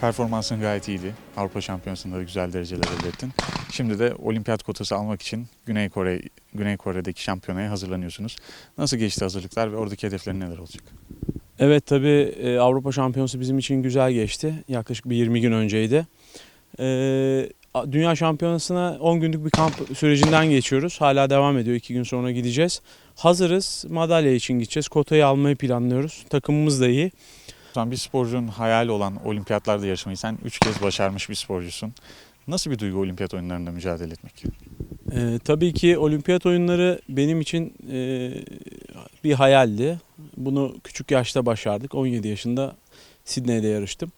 performansın gayet iyiydi. Avrupa Şampiyonası'nda da güzel dereceler elde ettin. Şimdi de olimpiyat kotası almak için Güney Kore Güney Kore'deki şampiyonaya hazırlanıyorsunuz. Nasıl geçti hazırlıklar ve oradaki hedeflerin neler olacak? Evet tabii e, Avrupa Şampiyonası bizim için güzel geçti. Yaklaşık bir 20 gün önceydi. E, Dünya Şampiyonası'na 10 günlük bir kamp sürecinden geçiyoruz. Hala devam ediyor. 2 gün sonra gideceğiz. Hazırız. Madalya için gideceğiz. Kotayı almayı planlıyoruz. Takımımız da iyi. Bir sporcunun hayali olan olimpiyatlarda yarışmayı sen 3 kez başarmış bir sporcusun. Nasıl bir duygu olimpiyat oyunlarında mücadele etmek? E, tabii ki olimpiyat oyunları benim için e, bir hayaldi. Bunu küçük yaşta başardık. 17 yaşında Sidney'de yarıştım.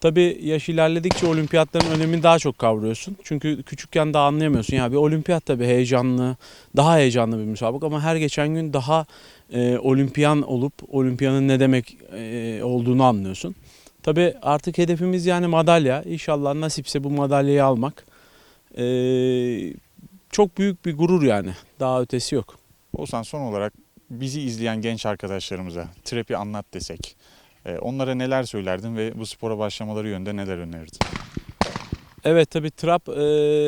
Tabii yaş ilerledikçe olimpiyatların önemini daha çok kavruyorsun. Çünkü küçükken daha anlayamıyorsun. Ya bir olimpiyat tabii heyecanlı, daha heyecanlı bir müsabaka ama her geçen gün daha e, olimpiyan olup olimpiyanın ne demek e, olduğunu anlıyorsun. Tabii artık hedefimiz yani madalya. İnşallah nasipse bu madalyayı almak. E, çok büyük bir gurur yani. Daha ötesi yok. Oğuzhan son olarak bizi izleyen genç arkadaşlarımıza trap'i anlat desek. E, Onlara neler söylerdin ve bu spora başlamaları yönünde neler önerirdin? Evet tabii trap e,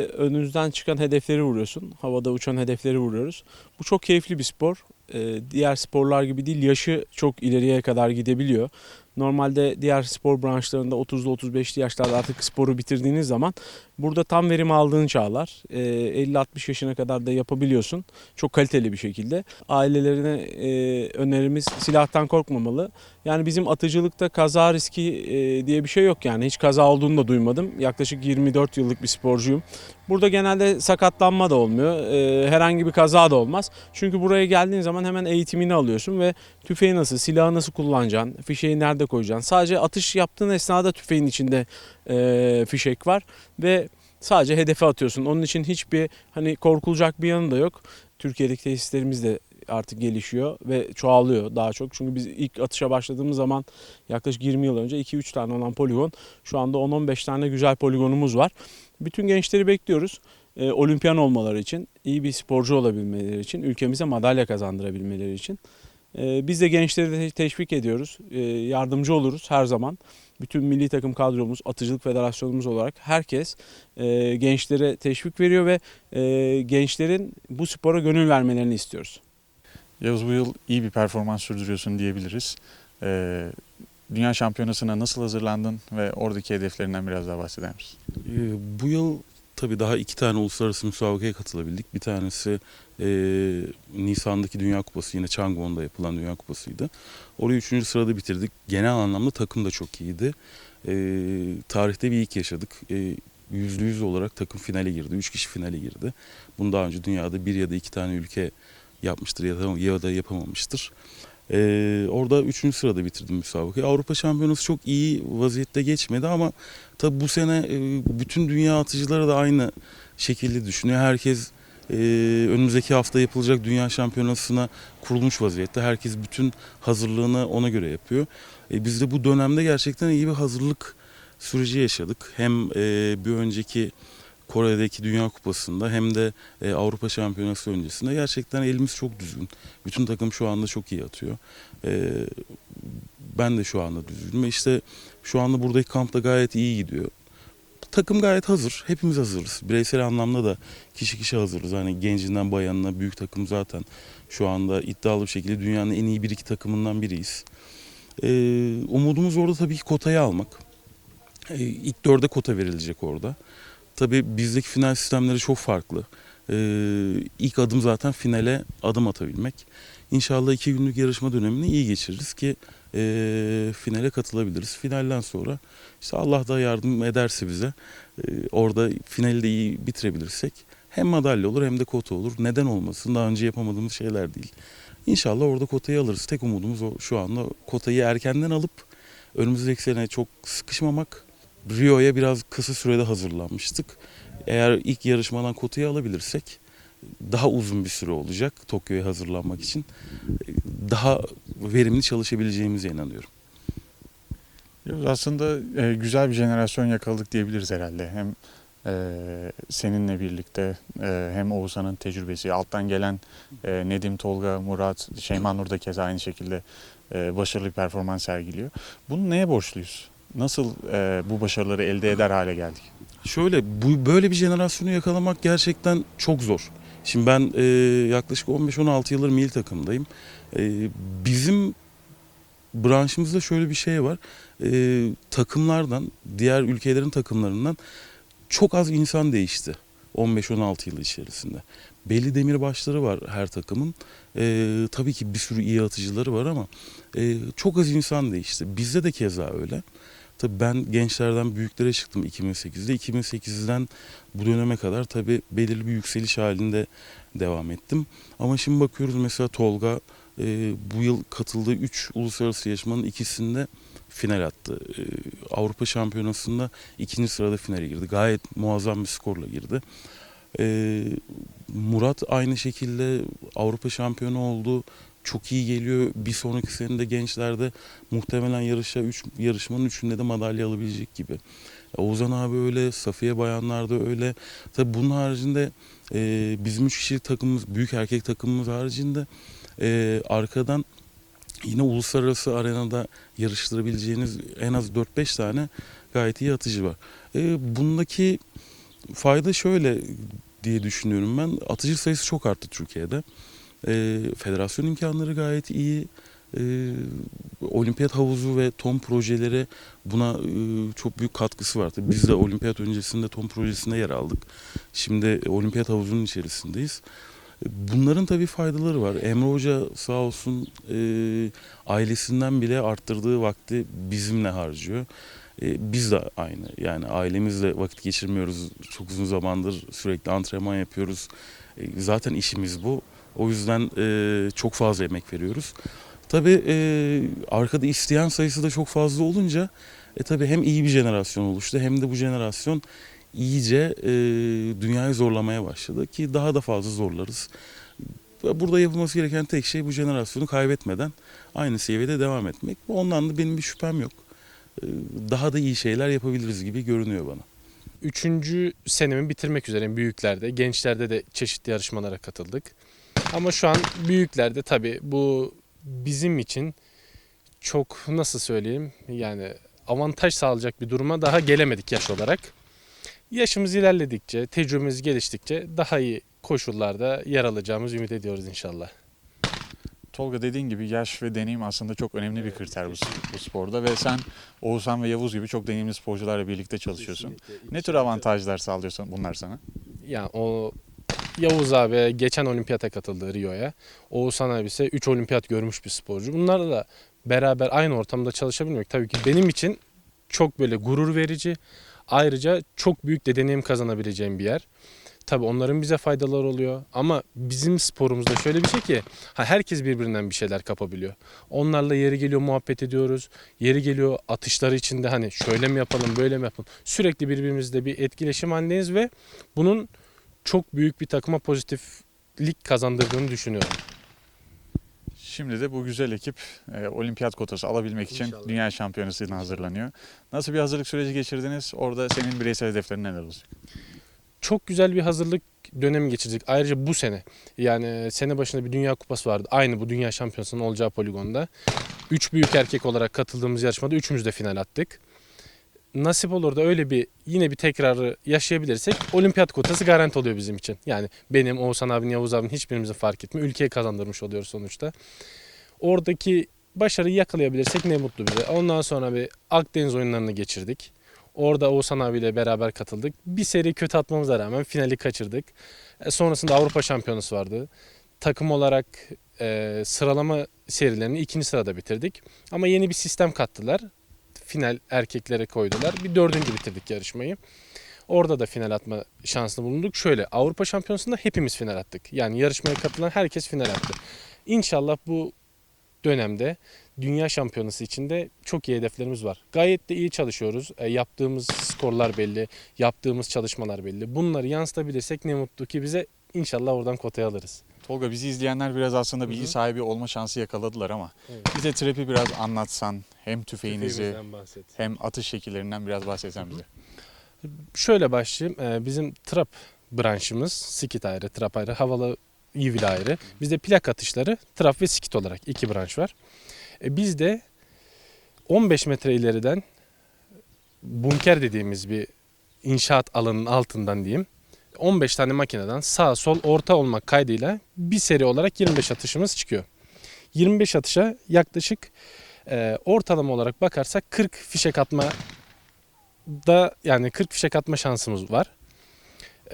önünüzden çıkan hedefleri vuruyorsun. Havada uçan hedefleri vuruyoruz. Bu çok keyifli bir spor. E, diğer sporlar gibi değil yaşı çok ileriye kadar gidebiliyor. Normalde diğer spor branşlarında 30'lu 35'li yaşlarda artık sporu bitirdiğiniz zaman burada tam verim aldığın çağlar. E, 50-60 yaşına kadar da yapabiliyorsun. Çok kaliteli bir şekilde. Ailelerine e, önerimiz silahtan korkmamalı. Yani bizim atıcılıkta kaza riski e, diye bir şey yok yani. Hiç kaza olduğunu da duymadım. Yaklaşık 24 yıllık bir sporcuyum. Burada genelde sakatlanma da olmuyor. E, herhangi bir kaza da olmaz. Çünkü buraya geldiğin zaman hemen eğitimini alıyorsun ve tüfeği nasıl, silahı nasıl kullanacaksın, fişeği nerede koyacaksın. Sadece atış yaptığın esnada tüfeğin içinde e, fişek var ve sadece hedefe atıyorsun. Onun için hiçbir hani korkulacak bir yanı da yok. Türkiye'deki tesislerimiz de artık gelişiyor ve çoğalıyor daha çok. Çünkü biz ilk atışa başladığımız zaman yaklaşık 20 yıl önce 2-3 tane olan poligon şu anda 10-15 tane güzel poligonumuz var. Bütün gençleri bekliyoruz. Ee, olimpiyan olmaları için, iyi bir sporcu olabilmeleri için, ülkemize madalya kazandırabilmeleri için. Ee, biz de gençleri de teşvik ediyoruz. Ee, yardımcı oluruz her zaman. Bütün milli takım kadromuz, atıcılık federasyonumuz olarak herkes e, gençlere teşvik veriyor ve e, gençlerin bu spora gönül vermelerini istiyoruz. Yavuz bu yıl iyi bir performans sürdürüyorsun diyebiliriz. Ee, Dünya Şampiyonası'na nasıl hazırlandın ve oradaki hedeflerinden biraz daha bahseder misin? Ee, Bu yıl tabii daha iki tane uluslararası müsabakaya katılabildik. Bir tanesi e, Nisan'daki Dünya Kupası yine Changwon'da yapılan Dünya Kupası'ydı. Orayı üçüncü sırada bitirdik. Genel anlamda takım da çok iyiydi. E, tarihte bir ilk yaşadık. E, Yüzde yüz olarak takım finale girdi. Üç kişi finale girdi. Bunu daha önce dünyada bir ya da iki tane ülke yapmıştır ya da, ya da yapamamıştır. Ee, orada üçüncü sırada bitirdim müsabakayı. Avrupa Şampiyonası çok iyi vaziyette geçmedi ama tabi bu sene e, bütün dünya atıcıları da aynı şekilde düşünüyor. Herkes e, önümüzdeki hafta yapılacak Dünya Şampiyonası'na kurulmuş vaziyette. Herkes bütün hazırlığını ona göre yapıyor. E, biz de bu dönemde gerçekten iyi bir hazırlık süreci yaşadık. Hem e, bir önceki Kore'deki Dünya Kupası'nda hem de e, Avrupa Şampiyonası öncesinde gerçekten elimiz çok düzgün. Bütün takım şu anda çok iyi atıyor. E, ben de şu anda düzgünüm ve işte şu anda buradaki kampta gayet iyi gidiyor. Takım gayet hazır. Hepimiz hazırız. Bireysel anlamda da kişi kişi hazırız. Hani gencinden bayanına büyük takım zaten şu anda iddialı bir şekilde dünyanın en iyi bir iki takımından biriyiz. E, umudumuz orada tabii ki kotayı almak. E, ilk dörde kota verilecek orada. Tabii bizdeki final sistemleri çok farklı. Ee, ilk adım zaten finale adım atabilmek. İnşallah iki günlük yarışma dönemini iyi geçiririz ki e, finale katılabiliriz. Finalden sonra işte Allah da yardım ederse bize e, orada finali de iyi bitirebilirsek hem madalya olur hem de kota olur. Neden olmasın? Daha önce yapamadığımız şeyler değil. İnşallah orada kotayı alırız. Tek umudumuz o şu anda kotayı erkenden alıp önümüzdeki sene çok sıkışmamak. Rio'ya biraz kısa sürede hazırlanmıştık. Eğer ilk yarışmadan kotayı alabilirsek daha uzun bir süre olacak Tokyo'ya hazırlanmak için. Daha verimli çalışabileceğimize inanıyorum. Aslında e, güzel bir jenerasyon yakaladık diyebiliriz herhalde. Hem e, seninle birlikte e, hem Oğuzhan'ın tecrübesi, alttan gelen Nedim, Tolga, Murat, Şeyma Nur da keza aynı şekilde başarılı bir performans sergiliyor. Bunu neye borçluyuz? Nasıl e, bu başarıları elde eder hale geldik? Şöyle bu böyle bir jenerasyonu yakalamak gerçekten çok zor. Şimdi ben e, yaklaşık 15-16 yıldır milli takımdayım. E, bizim branşımızda şöyle bir şey var. E, takımlardan, diğer ülkelerin takımlarından çok az insan değişti 15-16 yıl içerisinde. Belli demirbaşları var her takımın. E, tabii ki bir sürü iyi atıcıları var ama e, çok az insan değişti. Bizde de keza öyle. Tabii ben gençlerden büyüklere çıktım 2008'de. 2008'den bu döneme kadar tabii belirli bir yükseliş halinde devam ettim. Ama şimdi bakıyoruz mesela Tolga e, bu yıl katıldığı 3 uluslararası yarışmanın ikisinde final attı. E, Avrupa Şampiyonası'nda ikinci sırada finale girdi. Gayet muazzam bir skorla girdi. E, Murat aynı şekilde Avrupa şampiyonu oldu. Çok iyi geliyor. Bir sonraki sene de gençlerde muhtemelen yarışa üç, yarışmanın üçünde de madalya alabilecek gibi. Oğuzhan abi öyle, Safiye Bayanlar da öyle. Tabii bunun haricinde e, bizim üç kişilik takımımız, büyük erkek takımımız haricinde e, arkadan yine uluslararası arenada yarıştırabileceğiniz en az 4-5 tane gayet iyi atıcı var. E, bundaki fayda şöyle diye düşünüyorum ben. Atıcı sayısı çok arttı Türkiye'de. E, federasyon imkanları gayet iyi. E, olimpiyat havuzu ve ton projeleri buna e, çok büyük katkısı var. Tabii biz de olimpiyat öncesinde ton projesinde yer aldık. Şimdi olimpiyat havuzunun içerisindeyiz. E, Bunların tabii faydaları var. Emre Hoca sağ olsun e, ailesinden bile arttırdığı vakti bizimle harcıyor. E, biz de aynı. Yani ailemizle vakit geçirmiyoruz. Çok uzun zamandır sürekli antrenman yapıyoruz. E, zaten işimiz bu. O yüzden e, çok fazla emek veriyoruz. Tabii e, arkada isteyen sayısı da çok fazla olunca e, tabii hem iyi bir jenerasyon oluştu hem de bu jenerasyon iyice e, dünyayı zorlamaya başladı ki daha da fazla zorlarız. Burada yapılması gereken tek şey bu jenerasyonu kaybetmeden aynı seviyede devam etmek. Ondan da benim bir şüphem yok. E, Daha da iyi şeyler yapabiliriz gibi görünüyor bana. Üçüncü senemi bitirmek üzereyim büyüklerde. Gençlerde de çeşitli yarışmalara katıldık. Ama şu an büyüklerde tabii bu bizim için çok nasıl söyleyeyim yani avantaj sağlayacak bir duruma daha gelemedik yaş olarak. Yaşımız ilerledikçe, tecrübemiz geliştikçe daha iyi koşullarda yer alacağımız ümit ediyoruz inşallah. Tolga dediğin gibi yaş ve deneyim aslında çok önemli bir kriter bu, bu sporda ve sen Oğuzhan ve Yavuz gibi çok deneyimli sporcularla birlikte çalışıyorsun. Ne tür avantajlar sağlıyorsun bunlar sana? Yani o Yavuz abi geçen olimpiyata katıldı Rio'ya. Oğuzhan abi ise 3 olimpiyat görmüş bir sporcu. Bunlarla da beraber aynı ortamda çalışabilmek tabii ki benim için çok böyle gurur verici. Ayrıca çok büyük de deneyim kazanabileceğim bir yer. Tabii onların bize faydaları oluyor ama bizim sporumuzda şöyle bir şey ki ha, herkes birbirinden bir şeyler kapabiliyor. Onlarla yeri geliyor muhabbet ediyoruz. Yeri geliyor atışları içinde hani şöyle mi yapalım böyle mi yapalım. Sürekli birbirimizle bir etkileşim halindeyiz ve bunun çok büyük bir takıma pozitiflik kazandırdığını düşünüyorum. Şimdi de bu güzel ekip e, olimpiyat kotası alabilmek için İnşallah. dünya şampiyonasına hazırlanıyor. Nasıl bir hazırlık süreci geçirdiniz? Orada senin bireysel hedeflerin neler olacak? Çok güzel bir hazırlık dönemi geçirdik. Ayrıca bu sene yani sene başında bir dünya kupası vardı. Aynı bu dünya şampiyonasının olacağı poligonda. Üç büyük erkek olarak katıldığımız yarışmada üçümüz de final attık. Nasip olur da öyle bir yine bir tekrarı yaşayabilirsek olimpiyat kotası garanti oluyor bizim için. Yani benim, Oğuzhan abinin, Yavuz abinin hiçbirimizin fark etmiyor. Ülkeye kazandırmış oluyoruz sonuçta. Oradaki başarıyı yakalayabilirsek ne mutlu bize. Ondan sonra bir Akdeniz oyunlarını geçirdik. Orada Oğuzhan abiyle beraber katıldık. Bir seri kötü atmamıza rağmen finali kaçırdık. E, sonrasında Avrupa Şampiyonası vardı. Takım olarak e, sıralama serilerini ikinci sırada bitirdik. Ama yeni bir sistem kattılar. Final erkeklere koydular. Bir dördüncü bitirdik yarışmayı. Orada da final atma şansını bulunduk. Şöyle Avrupa Şampiyonası'nda hepimiz final attık. Yani yarışmaya katılan herkes final attı. İnşallah bu dönemde Dünya Şampiyonası için de çok iyi hedeflerimiz var. Gayet de iyi çalışıyoruz. E, yaptığımız skorlar belli, yaptığımız çalışmalar belli. Bunları yansıtabilirsek ne mutlu ki bize inşallah oradan kotaya alırız. Tolga bizi izleyenler biraz aslında bilgi sahibi olma şansı yakaladılar ama Evet. bize trap'i biraz anlatsan hem tüfeğinizi Tüfeğimizden bahset. hem atış şekillerinden biraz bahsetsen bize. Şöyle başlayayım. Ee, bizim trap branşımız skit ayrı, trap ayrı, havalı yivil ayrı. Bizde plak atışları trap ve skit olarak iki branş var. E, bizde 15 metre ileriden bunker dediğimiz bir inşaat alanının altından diyeyim. 15 tane makineden sağ sol orta olmak kaydıyla bir seri olarak 25 atışımız çıkıyor. 25 atışa yaklaşık e, ortalama olarak bakarsak 40 fişek atma da yani 40 fişek atma şansımız var.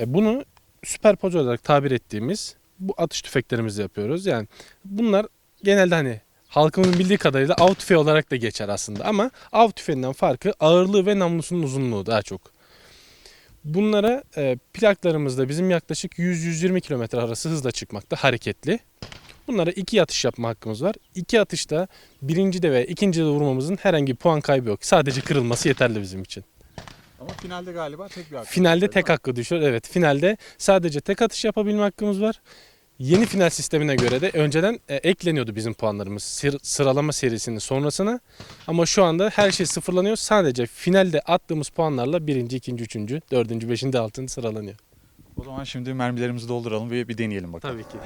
E, bunu süperpoz olarak tabir ettiğimiz bu atış tüfeklerimizle yapıyoruz. Yani bunlar genelde hani halkımın bildiği kadarıyla av tüfeği olarak da geçer aslında ama av tüfeğinden farkı ağırlığı ve namlusunun uzunluğu daha çok. Bunlara e, plaklarımızda bizim yaklaşık 100-120 km arası hızla çıkmakta hareketli. Bunlara iki atış yapma hakkımız var. İki atışta birinci de ve ikinci de vurmamızın herhangi bir puan kaybı yok. Sadece kırılması yeterli bizim için. Ama finalde galiba tek bir Finalde tek hakkı düşüyor. Evet finalde sadece tek atış yapabilme hakkımız var. Yeni final sistemine göre de önceden e, ekleniyordu bizim puanlarımız sır- sıralama serisinin sonrasına. Ama şu anda her şey sıfırlanıyor. Sadece finalde attığımız puanlarla birinci, ikinci, üçüncü, dördüncü, beşinci, altıncı sıralanıyor. O zaman şimdi mermilerimizi dolduralım ve bir deneyelim bakalım. Tabii ki.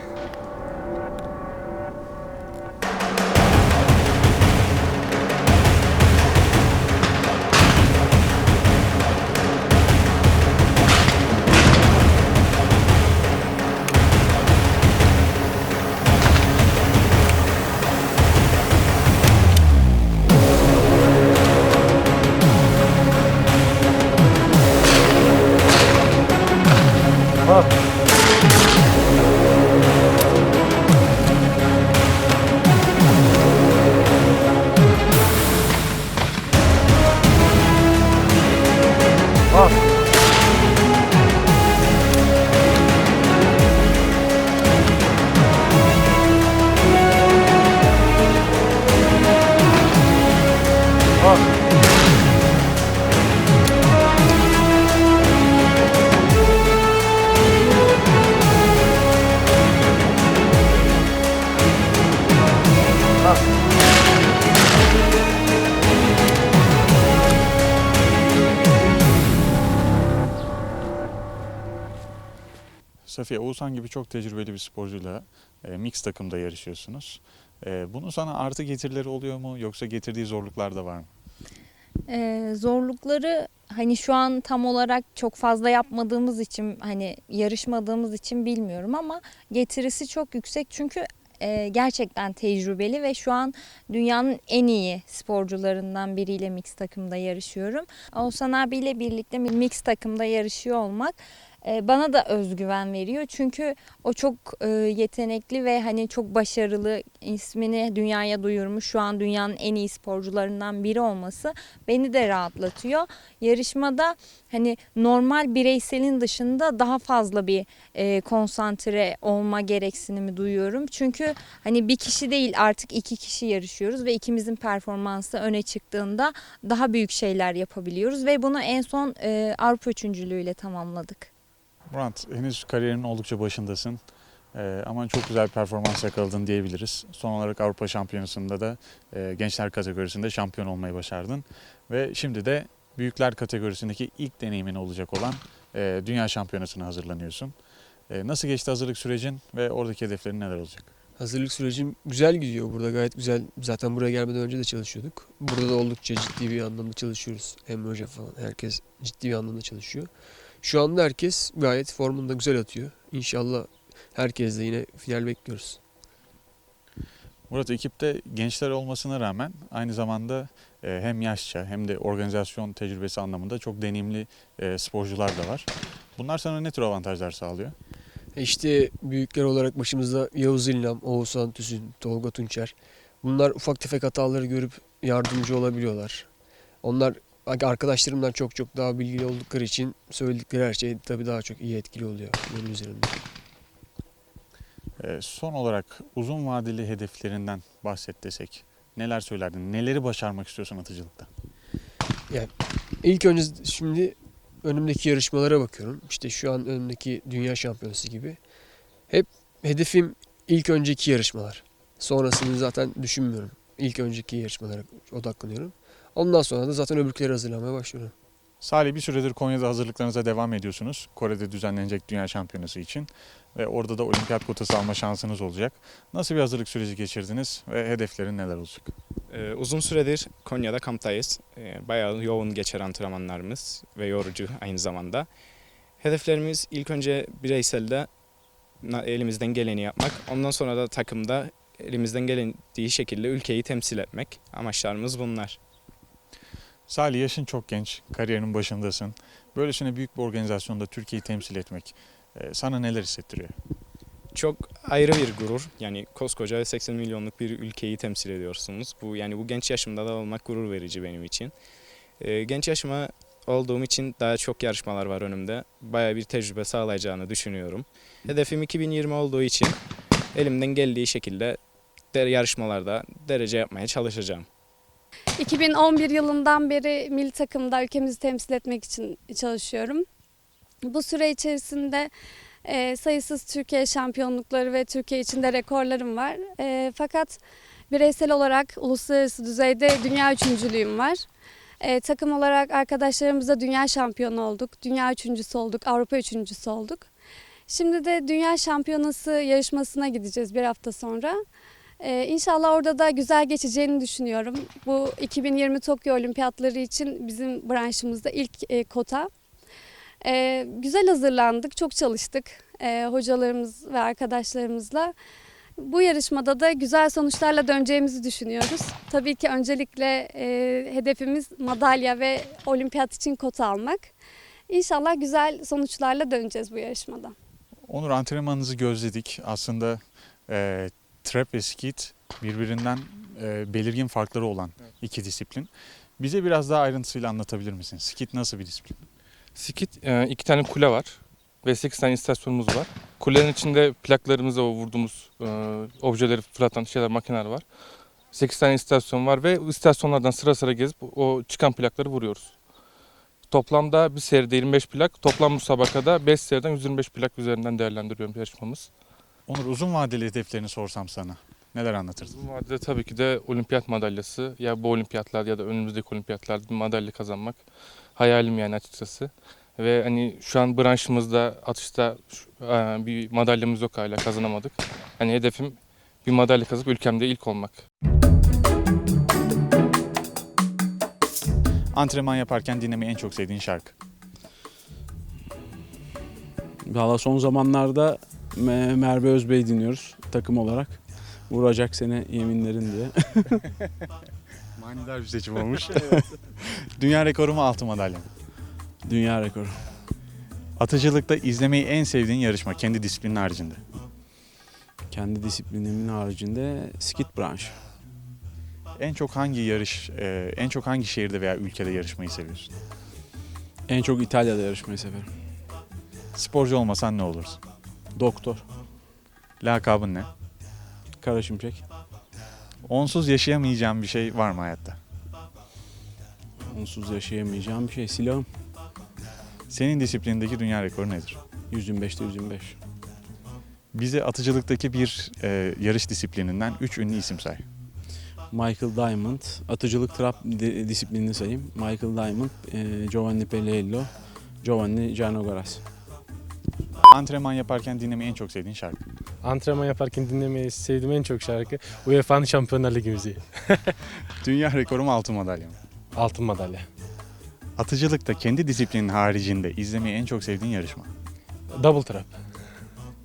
Safiye, Oğuzhan gibi çok tecrübeli bir sporcuyla e, mix takımda yarışıyorsunuz. E, bunun sana artı getirileri oluyor mu yoksa getirdiği zorluklar da var mı? Ee, zorlukları hani şu an tam olarak çok fazla yapmadığımız için hani yarışmadığımız için bilmiyorum ama getirisi çok yüksek çünkü e, gerçekten tecrübeli ve şu an dünyanın en iyi sporcularından biriyle mix takımda yarışıyorum. Oğuzhan abiyle birlikte mix takımda yarışıyor olmak bana da özgüven veriyor. Çünkü o çok e, yetenekli ve hani çok başarılı ismini dünyaya duyurmuş. Şu an dünyanın en iyi sporcularından biri olması beni de rahatlatıyor. Yarışmada hani normal bireyselin dışında daha fazla bir e, konsantre olma gereksinimi duyuyorum. Çünkü hani bir kişi değil artık iki kişi yarışıyoruz ve ikimizin performansı öne çıktığında daha büyük şeyler yapabiliyoruz ve bunu en son e, Avrupa üçüncülüğüyle tamamladık. Murat, henüz kariyerinin oldukça başındasın. E, ama çok güzel bir performans yakaladın diyebiliriz. Son olarak Avrupa Şampiyonası'nda da e, gençler kategorisinde şampiyon olmayı başardın. Ve şimdi de büyükler kategorisindeki ilk deneyimin olacak olan e, Dünya Şampiyonası'na hazırlanıyorsun. E, nasıl geçti hazırlık sürecin ve oradaki hedeflerin neler olacak? Hazırlık sürecim güzel gidiyor burada gayet güzel. Zaten buraya gelmeden önce de çalışıyorduk. Burada da oldukça ciddi bir anlamda çalışıyoruz. Emre Hoca falan herkes ciddi bir anlamda çalışıyor. Şu anda herkes gayet formunda güzel atıyor. İnşallah herkes de yine final bekliyoruz. Murat ekipte gençler olmasına rağmen aynı zamanda e, hem yaşça hem de organizasyon tecrübesi anlamında çok deneyimli e, sporcular da var. Bunlar sana ne tür avantajlar sağlıyor? İşte büyükler olarak başımızda Yavuz İlnam, Oğuzhan Tüzün, Tolga Tunçer. Bunlar ufak tefek hataları görüp yardımcı olabiliyorlar. Onlar arkadaşlarımdan çok çok daha bilgili oldukları için söyledikleri her şey tabii daha çok iyi etkili oluyor benim üzerimde. E, son olarak uzun vadeli hedeflerinden bahset desek neler söylerdin? Neleri başarmak istiyorsun atıcılıkta? İlk önce şimdi önümdeki yarışmalara bakıyorum. İşte şu an önümdeki dünya şampiyonası gibi. Hep hedefim ilk önceki yarışmalar. Sonrasını zaten düşünmüyorum. İlk önceki yarışmalara odaklanıyorum. Ondan sonra da zaten öbürküleri hazırlamaya başlıyorum. Salih bir süredir Konya'da hazırlıklarınıza devam ediyorsunuz. Kore'de düzenlenecek Dünya Şampiyonası için. Ve orada da olimpiyat kotası alma şansınız olacak. Nasıl bir hazırlık süreci geçirdiniz ve hedeflerin neler olacak? Ee, uzun süredir Konya'da kamptayız. Ee, bayağı yoğun geçer antrenmanlarımız ve yorucu aynı zamanda. Hedeflerimiz ilk önce bireyselde elimizden geleni yapmak. Ondan sonra da takımda elimizden gelendiği şekilde ülkeyi temsil etmek. Amaçlarımız bunlar. Salih yaşın çok genç, kariyerinin başındasın. Böylesine büyük bir organizasyonda Türkiye'yi temsil etmek e, sana neler hissettiriyor? Çok ayrı bir gurur. Yani koskoca 80 milyonluk bir ülkeyi temsil ediyorsunuz. Bu yani bu genç yaşımda da olmak gurur verici benim için. Ee, genç yaşıma olduğum için daha çok yarışmalar var önümde. Bayağı bir tecrübe sağlayacağını düşünüyorum. Hedefim 2020 olduğu için elimden geldiği şekilde yarışmalarda derece yapmaya çalışacağım. 2011 yılından beri milli takımda ülkemizi temsil etmek için çalışıyorum. Bu süre içerisinde e, sayısız Türkiye şampiyonlukları ve Türkiye içinde rekorlarım var. E, fakat bireysel olarak uluslararası düzeyde dünya üçüncülüğüm var. E, takım olarak arkadaşlarımızla dünya şampiyonu olduk, dünya üçüncüsü olduk, Avrupa üçüncüsü olduk. Şimdi de dünya şampiyonası yarışmasına gideceğiz bir hafta sonra. Ee, inşallah orada da güzel geçeceğini düşünüyorum. Bu 2020 Tokyo Olimpiyatları için bizim branşımızda ilk e, kota. Ee, güzel hazırlandık, çok çalıştık e, hocalarımız ve arkadaşlarımızla. Bu yarışmada da güzel sonuçlarla döneceğimizi düşünüyoruz. Tabii ki öncelikle e, hedefimiz madalya ve olimpiyat için kota almak. İnşallah güzel sonuçlarla döneceğiz bu yarışmada. Onur antrenmanınızı gözledik. Aslında e, trap ve skit birbirinden e, belirgin farkları olan iki disiplin. Bize biraz daha ayrıntısıyla anlatabilir misin? Skit nasıl bir disiplin? Skit e, iki tane kule var ve 8 tane istasyonumuz var. Kulenin içinde plaklarımızla o vurduğumuz e, objeleri fırlatan şeyler, makineler var. 8 tane istasyon var ve istasyonlardan sıra sıra gezip o çıkan plakları vuruyoruz. Toplamda bir seride 25 plak, toplam müsabakada 5 seriden 125 plak üzerinden değerlendiriyorum yarışmamız. Onur uzun vadeli hedeflerini sorsam sana neler anlatırdın? Uzun vadede tabii ki de olimpiyat madalyası ya bu olimpiyatlar ya da önümüzdeki olimpiyatlarda bir madalya kazanmak hayalim yani açıkçası. Ve hani şu an branşımızda atışta e, bir madalyamız yok hala kazanamadık. Hani hedefim bir madalya kazanıp ülkemde ilk olmak. Antrenman yaparken dinlemeyi en çok sevdiğin şarkı. Valla son zamanlarda Merve Özbey dinliyoruz takım olarak. Vuracak sene yeminlerin diye. Manidar bir seçim olmuş. Dünya rekoru mu altın madalya mı? Dünya rekoru. Atıcılıkta izlemeyi en sevdiğin yarışma kendi disiplinin haricinde. Kendi disiplinimin haricinde skit branşı. En çok hangi yarış, e, en çok hangi şehirde veya ülkede yarışmayı seviyorsun? En çok İtalya'da yarışmayı severim. Sporcu olmasan ne olursun? Doktor. Lakabın ne? Kara Şimşek. Onsuz yaşayamayacağım bir şey var mı hayatta? Onsuz yaşayamayacağım bir şey. Silahım. Senin disiplinindeki dünya rekoru nedir? 125'te 125. Bize atıcılıktaki bir e, yarış disiplininden 3 ünlü isim say. Michael Diamond. Atıcılık trap di- disiplinini sayayım. Michael Diamond, e, Giovanni Pelleillo, Giovanni Gianogaras. Antrenman yaparken dinlemeyi en çok sevdiğin şarkı. Antrenman yaparken dinlemeyi sevdiğim en çok şarkı UEFA'nın Şampiyonlar Ligi müziği. Dünya rekoru mu altın madalya mı? Altın madalya. Atıcılıkta kendi disiplinin haricinde izlemeyi en çok sevdiğin yarışma. Double trap.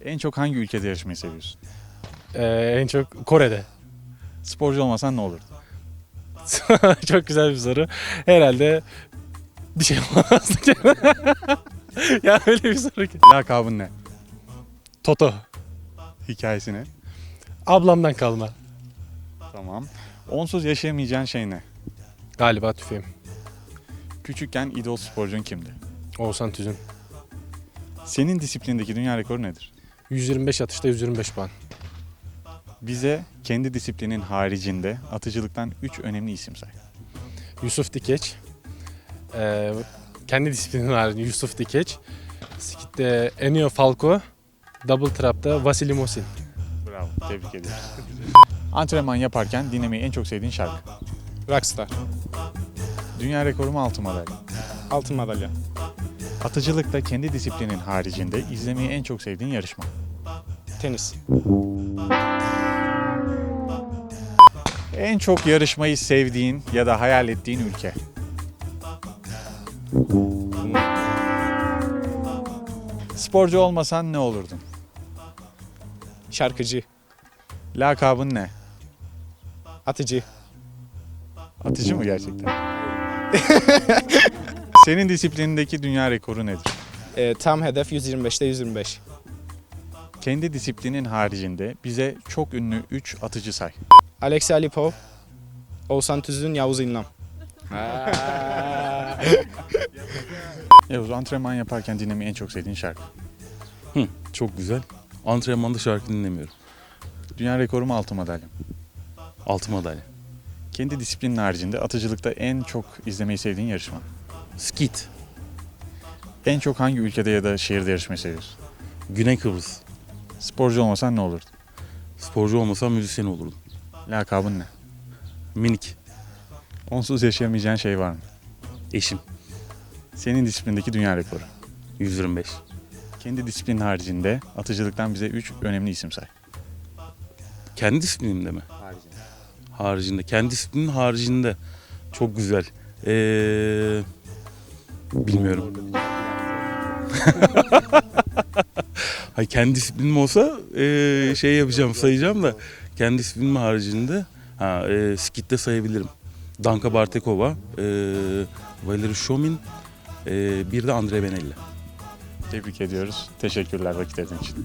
En çok hangi ülkede yarışmayı seviyorsun? Ee, en çok Kore'de. Sporcu olmasan ne olurdu? Çok güzel bir soru. Herhalde bir şey olmazdı. ya öyle bir soru ki. Lakabın ne? Toto. Hikayesi ne? Ablamdan kalma. Tamam. Onsuz yaşayamayacağın şey ne? Galiba tüfeğim. Küçükken idol sporcun kimdi? Oğuzhan Tüzün. Senin disiplindeki dünya rekoru nedir? 125 atışta 125 puan. Bize kendi disiplinin haricinde atıcılıktan 3 önemli isim say. Yusuf Dikeç. Ee, kendi disiplinin haricinde Yusuf Dikeç. Skit'te Enio Falco. Double Trap'ta Vasily Mosin. Bravo. Tebrik ediyoruz. Antrenman yaparken dinlemeyi en çok sevdiğin şarkı. Rockstar, Dünya rekoru mu altın madalya? altın madalya, Atıcılıkta kendi disiplinin haricinde izlemeyi en çok sevdiğin yarışma. tenis. En çok yarışmayı sevdiğin ya da hayal ettiğin ülke. Sporcu olmasan ne olurdun? Şarkıcı, Lakabın ne? atıcı. Atıcı mı gerçekten? Senin disiplinindeki dünya rekoru nedir? Ee, tam hedef 125'te 125. Kendi disiplinin haricinde bize çok ünlü 3 atıcı say. Alexey Alipov, Oğuzhan Tüzün, Yavuz İlnam. Yavuz antrenman yaparken dinlemeyi en çok sevdiğin şarkı. Çok güzel. Antrenmanda şarkı dinlemiyorum. Dünya rekoru mu altın madalya? mı? Altı madalya. Kendi disiplinin haricinde atıcılıkta en çok izlemeyi sevdiğin yarışma. Skit. En çok hangi ülkede ya da şehirde yarışmayı seviyorsun? Güney Kıbrıs. Sporcu olmasan ne olurdu? Sporcu olmasam müzisyen olurdum. Lakabın ne? Minik. Onsuz yaşayamayacağın şey var mı? Eşim. Senin disiplindeki dünya rekoru. 125. Kendi disiplinin haricinde atıcılıktan bize 3 önemli isim say. Kendi disiplinimde mi? Haricinde. Kendi disiplinin haricinde. Çok güzel. Ee, bilmiyorum. Hayır, kendi disiplinim olsa ee, şey yapacağım sayacağım da kendi disiplinim haricinde ha, ee, skitte sayabilirim. Danka Bartekova, Valeri Şomin, ee, bir de Andre Benelli. Tebrik ediyoruz. Teşekkürler vakit ayırdığın için.